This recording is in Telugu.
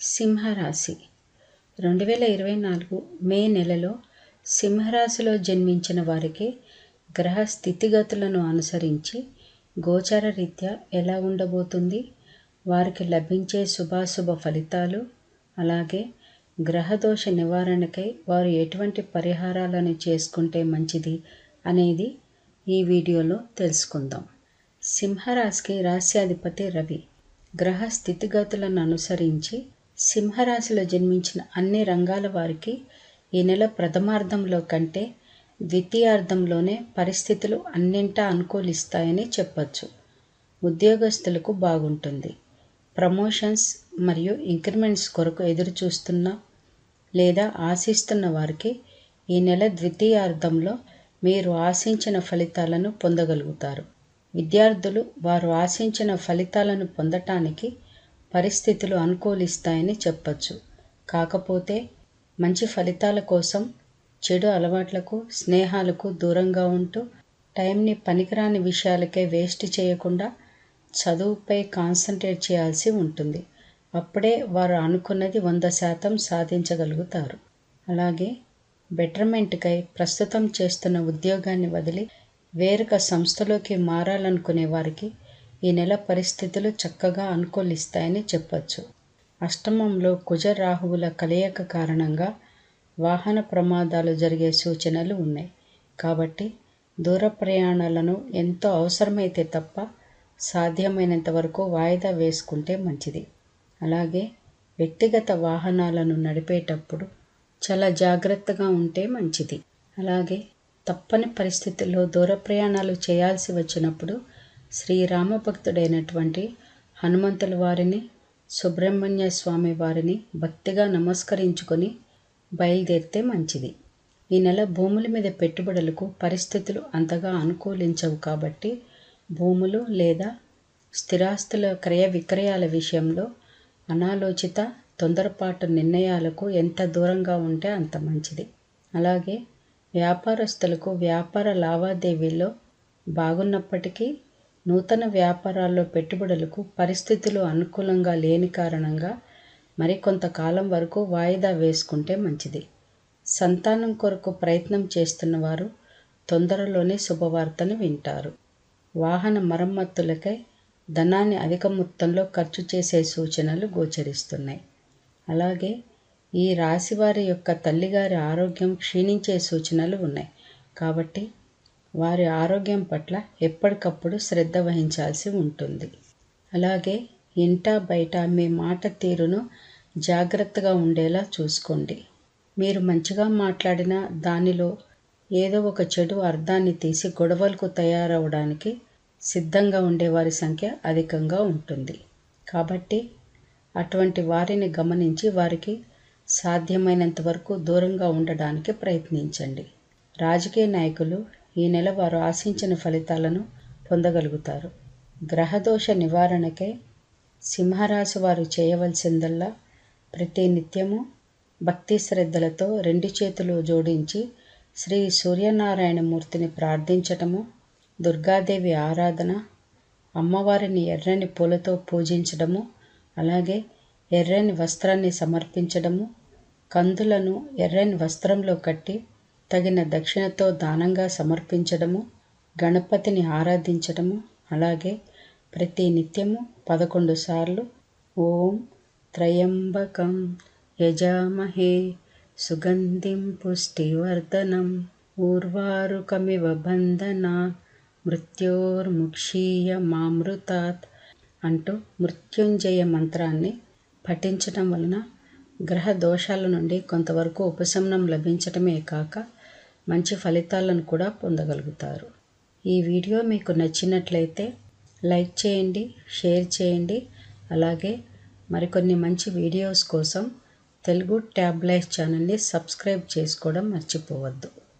సింహరాశి. రెండు వేల ఇరవై నాలుగు మే నెలలో సింహరాశిలో జన్మించిన వారికి గ్రహ స్థితిగతులను అనుసరించి గోచర రీత్యా ఎలా ఉండబోతుంది? వారికి లభించే శుభాశుభ ఫలితాలు అలాగే గ్రహదోష నివారణకై వారు ఎటువంటి పరిహారాలను చేసుకుంటే మంచిది అనేది ఈ వీడియోలో తెలుసుకుందాం. సింహరాశికి రాశ్యాధిపతి రవి. గ్రహ స్థితిగతులను అనుసరించి సింహరాశిలో జన్మించిన అన్ని రంగాల వారికి ఈ నెల ప్రథమార్థంలో కంటే ద్వితీయార్థంలోనే పరిస్థితులు అన్నింటా అనుకూలిస్తాయని చెప్పచ్చు. ఉద్యోగస్తులకు బాగుంటుంది. ప్రమోషన్స్ మరియు ఇంక్రిమెంట్స్ కొరకు ఎదురు చూస్తున్న లేదా ఆశిస్తున్న వారికి ఈ నెల ద్వితీయార్థంలో మీరు ఆశించిన ఫలితాలను పొందగలుగుతారు. విద్యార్థులు వారు ఆశించిన ఫలితాలను పొందటానికి పరిస్థితులు అనుకూలిస్తాయని చెప్పచ్చు. కాకపోతే మంచి ఫలితాల కోసం చెడు అలవాట్లకు స్నేహాలకు దూరంగా ఉంటూ టైంని పనికిరాని విషయాలకే వేస్ట్ చేయకుండా చదువుపై కాన్సన్ట్రేట్ చేయాల్సి ఉంటుంది. అప్పుడే వారు అనుకున్నది వంద శాతం సాధించగలుగుతారు. అలాగే బెటర్మెంట్కై ప్రస్తుతం చేస్తున్న ఉద్యోగాన్ని వదిలి వేరొక సంస్థలోకి మారాలనుకునే వారికి ఈ నెల పరిస్థితులు చక్కగా అనుకూలిస్తాయని చెప్పచ్చు. అష్టమంలో కుజ రాహువుల కలయిక కారణంగా వాహన ప్రమాదాలు జరిగే సూచనలు ఉన్నాయి. కాబట్టి దూర ప్రయాణాలను ఎంతో అవసరమైతే తప్ప సాధ్యమైనంత వరకు వాయిదా వేసుకుంటే మంచిది. అలాగే వ్యక్తిగత వాహనాలను నడిపేటప్పుడు చాలా జాగ్రత్తగా ఉంటే మంచిది. అలాగే తప్పని పరిస్థితుల్లో దూర ప్రయాణాలు చేయాల్సి వచ్చినప్పుడు శ్రీరామ భక్తుడైనటువంటి హనుమంతుల వారిని సుబ్రహ్మణ్య స్వామి వారిని భక్తిగా నమస్కరించుకొని బయలుదేరితే మంచిది. ఈ నెల భూముల మీద పెట్టుబడులకు పరిస్థితులు అంతగా అనుకూలించవు కాబట్టి భూములు లేదా స్థిరాస్తుల క్రయ విక్రయాల విషయంలో అనాలోచిత తొందరపాటు నిర్ణయాలకు ఎంత దూరంగా ఉంటే అంత మంచిది. అలాగే వ్యాపారస్తులకు వ్యాపార లావాదేవీల్లో బాగున్నప్పటికీ నూతన వ్యాపారాల్లో పెట్టుబడులకు పరిస్థితులు అనుకూలంగా లేని కారణంగా మరికొంతకాలం వరకు వాయిదా వేసుకుంటే మంచిది. సంతానం కొరకు ప్రయత్నం చేస్తున్న వారు తొందరలోనే శుభవార్తను వింటారు. వాహన మరమ్మతులకై ధనాన్ని అధిక మొత్తంలో ఖర్చు చేసే సూచనలు గోచరిస్తున్నాయి. అలాగే ఈ రాశివారి యొక్క తల్లిగారి ఆరోగ్యం క్షీణించే సూచనలు ఉన్నాయి. కాబట్టి వారి ఆరోగ్యం పట్ల ఎప్పటికప్పుడు శ్రద్ధ వహించాల్సి ఉంటుంది. అలాగే ఇంట బయట మీ మాట తీరును జాగ్రత్తగా ఉండేలా చూసుకోండి. మీరు మంచిగా మాట్లాడిన దానిలో ఏదో ఒక చెడు అర్థాన్ని తీసి గొడవలకు తయారవడానికి సిద్ధంగా ఉండేవారి సంఖ్య అధికంగా ఉంటుంది. కాబట్టి అటువంటి వారిని గమనించి వారికి సాధ్యమైనంత వరకు దూరంగా ఉండడానికి ప్రయత్నించండి. రాజకీయ నాయకులు ఈ నెల వారు ఆశించిన ఫలితాలను పొందగలుగుతారు. గ్రహదోష నివారణకై సింహరాశి వారు చేయవలసిందల్లా ప్రతి నిత్యము భక్తి శ్రద్ధలతో రెండు చేతులు జోడించి శ్రీ సూర్యనారాయణమూర్తిని ప్రార్థించటము దుర్గాదేవి ఆరాధన అమ్మవారిని ఎర్రని పూలతో పూజించడము అలాగే ఎర్రని వస్త్రాన్ని సమర్పించడము కందులను ఎర్రని వస్త్రంలో కట్టి తగిన దక్షిణతో దానంగా సమర్పించడము గణపతిని ఆరాధించడము అలాగే ప్రతి నిత్యము పదకొండు సార్లు ఓం త్రయంబకం యజామహే సుగంధిం పుష్టివర్ధనం ఊర్వారుకమివ బంధన మృత్యోర్ముక్షీయ మామృతాత్ అంటూ మృత్యుంజయ మంత్రాన్ని పఠించటం వలన గ్రహ దోషాల నుండి కొంతవరకు ఉపశమనం లభించటమే కాక మంచి ఫలితాలను కూడా పొందగలుగుతారు. ఈ వీడియో మీకు నచ్చినట్లయితే లైక్ చేయండి షేర్ చేయండి. అలాగే మరికొన్ని మంచి వీడియోస్ కోసం తెలుగు ట్యాబ్లైఫ్ ఛానల్ని సబ్స్క్రైబ్ చేసుకోవడం మర్చిపోవద్దు.